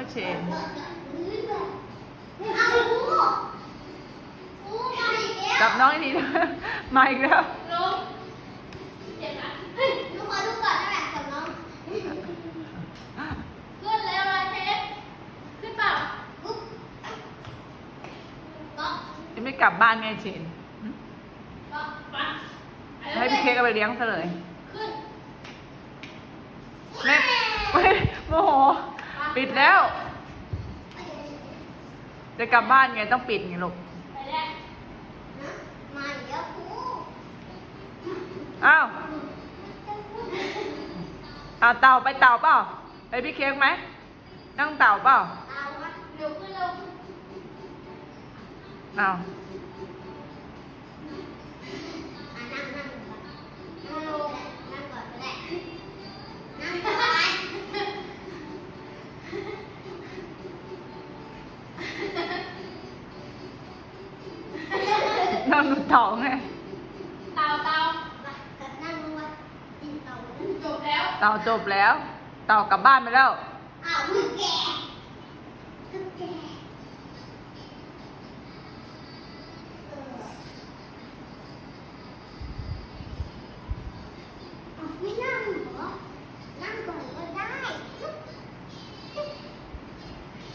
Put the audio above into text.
ว่าเชนเอาหูหูมาอีกแล้วจับน้องให้ดีนะมาอีกแล้วลงเจ็บนะหนูขอดูก่อนได้ไหมกับน้องขึ้นแล้วเลยเพชรขึ้นเปล่าปุ๊บก็จะไม่กลับบ้านไงเชนหึก็ปัดให้พี่เค้กเอาไปเลี้ยงซะเลยขึ้นแม่เฮ้ยโมโห ปิดแล้ว จะกลับบ้านไงต้องปิดไงลูกไปแล้วนะมาอีกแล้วหูอ้าวอ้าวเต่าไปเต่าเปล่าไปพี่เค้กไหมนั่งเต่าเปล่าเอาวะ เดี๋ยวขึ้นลง อ้าว อะนั่งนั่งก่อนนั่งลงนั่งก่อนก็ได้นั่งก่อนไหม นั่งดูเต่าไงเตาเตานั่งลงวะกินเต่าจบแล้ว เต่าจบแล้ว เต่ากลับบ้านไปแล้ว อ้าวมึงแก่มึงแก่เอออ้าวไม่นั่งเหรอ